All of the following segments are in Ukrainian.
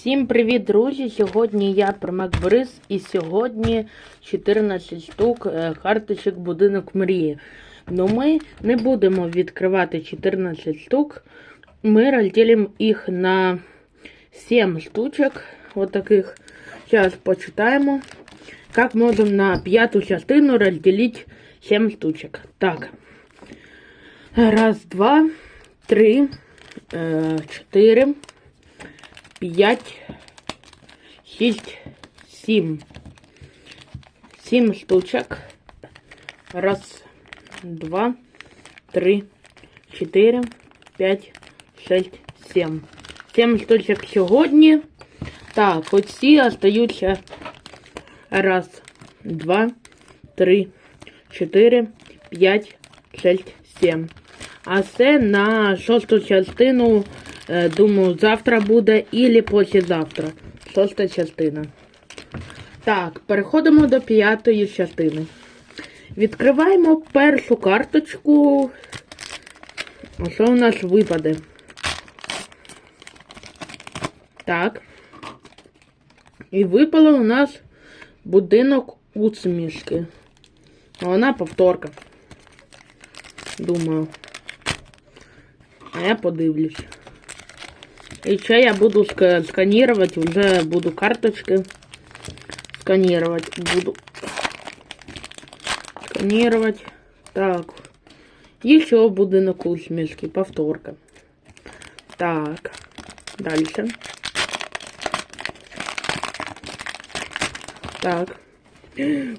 Всім привіт, друзі! Сьогодні я Промак Борис і сьогодні 14 штук е, карточок будинок мрії. Но ми не будемо відкривати 14 штук. Ми розділимо їх на 7 штучок. Вот таких. Зараз почитаємо. Как можем на п'яту частину розділити 7 штучок. Так. Раз, два, три, е, чотири. 5, 6, 7. 7 штучок. Раз, два, три, чотири, п'ять, шесть, сім. Сім штучок сьогодні. Так, оці остаються. Раз, два, три, чотири, п'ять, шесть, сім. А це на шосту частину, думаю, завтра буде і післязавтра. Шоста частина. Так, переходимо до п'ятої частини. Відкриваємо першу карточку. А що у нас випаде? Так. І випало у нас будинок усмішки. Вона повторка. Думаю. А я подивлюсь. І ще я буду ска- сканировать, вже буду карточки сканировать. Буду сканировать. Так. Еще будинок усмішки, повторка. Так. Дальше. Так.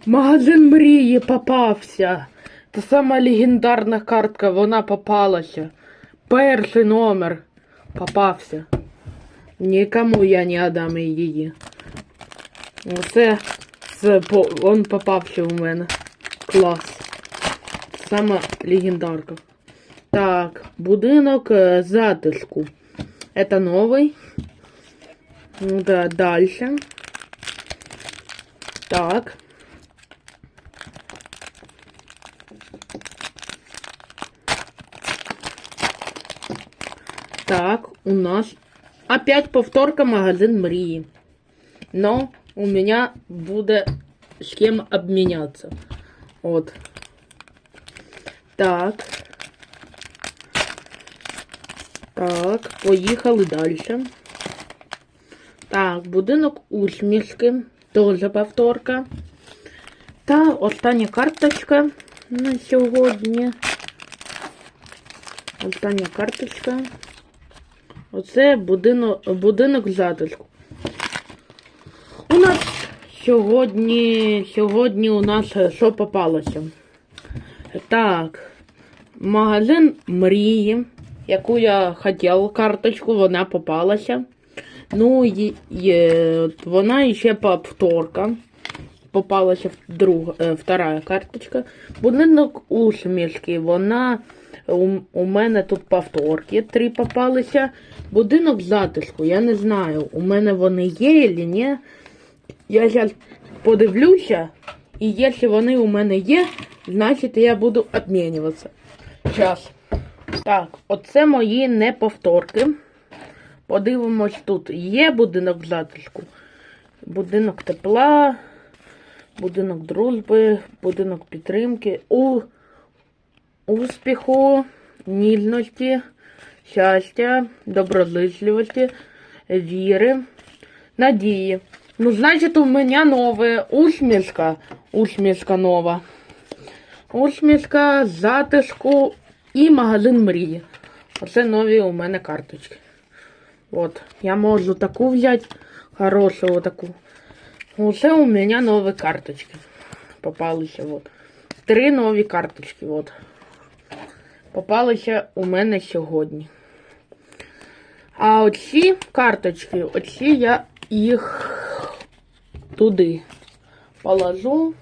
Магазин мрії попався. Та сама легендарна картка, вона попалася. Перший номер попався. Нікому я не отдам її. Оце це по, он попався у мене. Клас. Сама легендарка. Так, будинок е, затишку. Это новый. Ну Да, дальше. Так. Так, у нас опять повторка магазин Мрії. Но у меня буде с кем обменяться. Вот. Так. Так, поїхали далі. Так, будинок усмішки. Тоже повторка. Та остання карточка на сьогодні. Остання карточка. Оце будинок, будинок затишку. У нас сьогодні, сьогодні у нас е, що попалося? Так, магазин мрії, яку я хотів карточку, вона попалася. Ну, і, і, вона ще повторка. Попалася друга, е, вторая карточка. Будинок усмішки, вона у, мене тут повторки три попалися. Будинок затишку, я не знаю, у мене вони є чи ні. Я зараз подивлюся, і якщо вони у мене є, значить я буду обмінюватися. Зараз. Так, оце мої неповторки. Подивимось тут. Є будинок затишку, будинок тепла, будинок дружби, будинок підтримки, у успіху, ніжності, щастя, доброзичливості, віри, надії. Ну, значит, у меня новая усмішка. Усмішка нова. Усмішка, затишку і магазин мрії. Оце нові у мене карточки. От, я можу таку взяти, хорошу таку. Оце у мене нові карточки. Попалися, от. Три нові карточки, от. Попалися у мене сьогодні. А оці карточки, оці я їх туди положу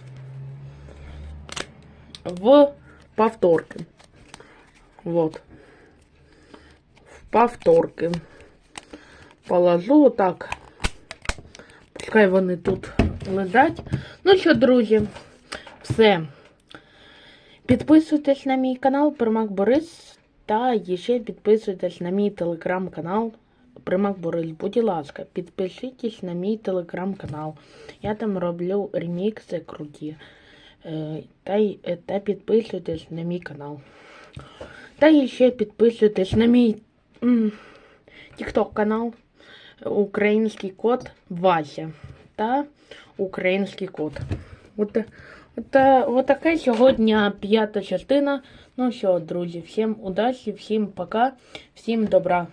в повторки. Вот. В повторки. Положу отак. Пускай вони тут лежать. Ну що, друзі, все. Підписуйтесь на мій канал Пермак Борис та ще підписуйтесь на мій телеграм-канал Примак Борис, будь ласка, підпишитесь на мій телеграм-канал. Я там роблю ремікси круті. Е, Та, е, та підписуйтесь на мій канал. Та ще підписуйтесь на мій тікток канал Український код Вася та Український код. От, от, отаке сьогодні п'ята частина. Ну що, друзі, всім удачі, всім пока, всім добра.